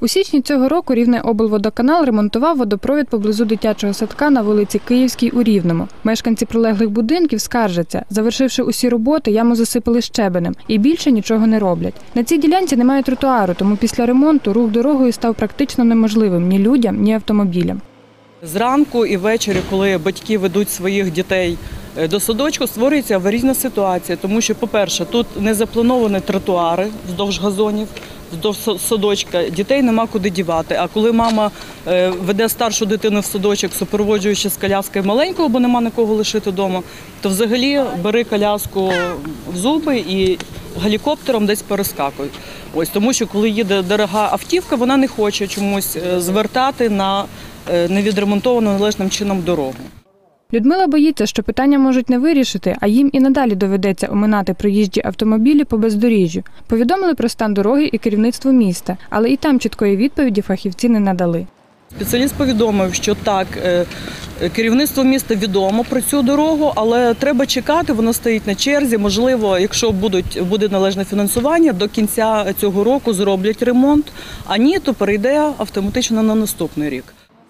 У січні цього року Рівне облводоканал ремонтував водопровід поблизу дитячого садка на вулиці Київській у Рівному. Мешканці прилеглих будинків скаржаться, завершивши усі роботи, яму засипали щебенем і більше нічого не роблять. На цій ділянці немає тротуару, тому після ремонту рух дорогою став практично неможливим ні людям, ні автомобілям. Зранку і ввечері, коли батьки ведуть своїх дітей е, до садочку, створюється аварійна ситуація, тому що, по-перше, тут не заплановані тротуари вздовж газонів, са- садочка. Дітей нема куди дівати. А коли мама е, веде старшу дитину в садочок, супроводжуючи з коляскою маленького, бо нема на кого лишити вдома, то взагалі бери коляску в зуби і гелікоптером десь перескакуй. Ось тому, що коли їде дорога автівка, вона не хоче чомусь е, звертати на е, невідремонтовану належним чином дорогу. Людмила боїться, що питання можуть не вирішити, а їм і надалі доведеться оминати проїжджі автомобілі по бездоріжжю. Повідомили про стан дороги і керівництво міста, але і там чіткої відповіді фахівці не надали. Спеціаліст повідомив, що так, е, е, керівництво міста відомо про цю дорогу, але треба чекати, вона стоїть на черзі. Можливо, якщо будуть, буде належне фінансування, до кінця цього року зроблять ремонт, а ні, то перейде автоматично на наступний рік.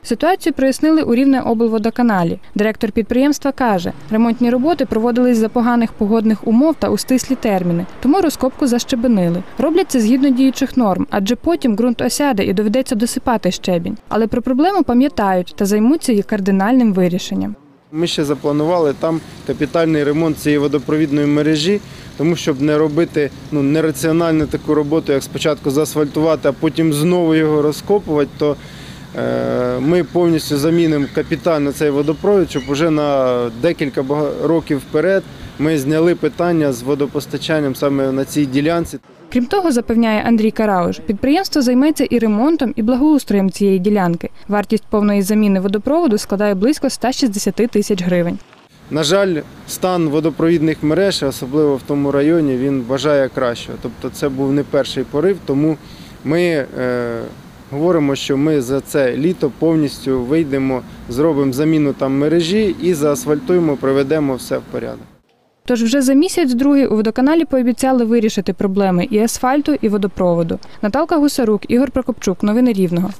Ситуацію прояснили у Рівне облводоканалі. Директор підприємства каже, ремонтні роботи проводились за поганих погодних умов та у стислі терміни, тому розкопку защебенили. Роблять це згідно діючих норм, адже потім ґрунт осяде і доведеться досипати щебінь. Але про проблему пам'ятають та займуться її кардинальним вирішенням. Ми ще запланували там капітальний ремонт цієї водопровідної мережі, тому щоб не робити ну, нераціональну таку роботу, як спочатку заасфальтувати, а потім знову його розкопувати, то ми повністю замінимо капітально цей водопровід, щоб вже на декілька років вперед ми зняли питання з водопостачанням саме на цій ділянці. Крім того, запевняє Андрій Карауш, підприємство займеться і ремонтом, і благоустроєм цієї ділянки. Вартість повної заміни водопроводу складає близько 160 тисяч гривень. На жаль, стан водопровідних мереж, особливо в тому районі, він бажає кращого. Тобто це був не перший порив, тому ми е, говоримо, що ми за це літо повністю вийдемо, зробимо заміну там мережі і заасфальтуємо, приведемо все в порядок. Тож вже за місяць-другий у водоканалі пообіцяли вирішити проблеми і асфальту, і водопроводу. Наталка Гусарук, Ігор Прокопчук. Новини Рівного.